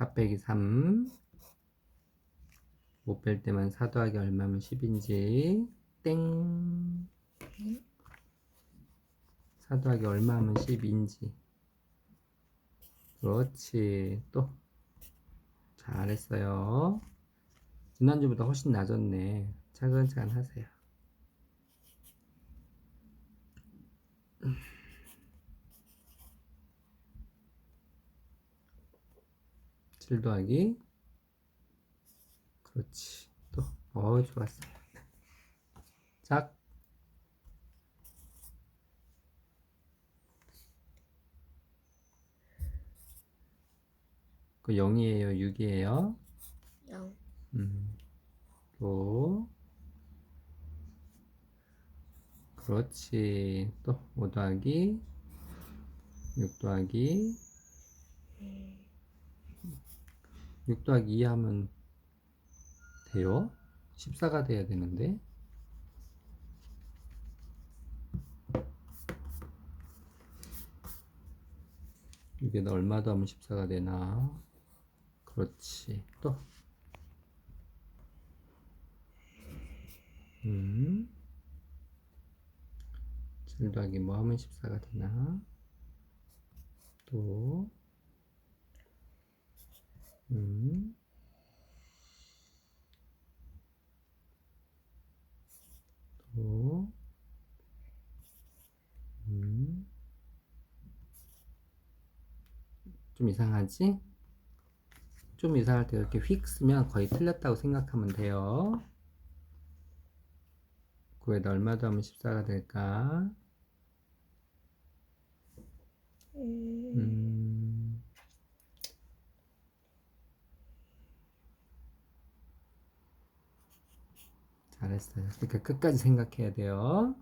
4 빼기 3. 못 뺄 때만 4 더하기 얼마면 10인지. 땡. 4 더하기 얼마면 10인지. 그렇지. 또. 잘했어요. 지난주보다 훨씬 낮았네. 차근차근 하세요. 7 더하기. 그렇지. 또어 좋았어요 작. 그 0이에요 6이에요? 0 음, 또. 그렇지. 또5 더하기. 6 더하기 6 더하기 2 하면 돼요? 14가 돼야 되는데? 이게 얼마 더 하면 14가 되나? 그렇지. 또. 음. 7 더하기 뭐 하면 14가 되나? 또 음. 또, 음. 좀 이상하지? 좀 이상할 때 이렇게 휙 쓰면 거의 틀렸다고 생각하면 돼요. 9에다 얼마 더하면 14가 될까? 음, 음. 잘했어요. 그러니까 끝까지 생각해야 돼요.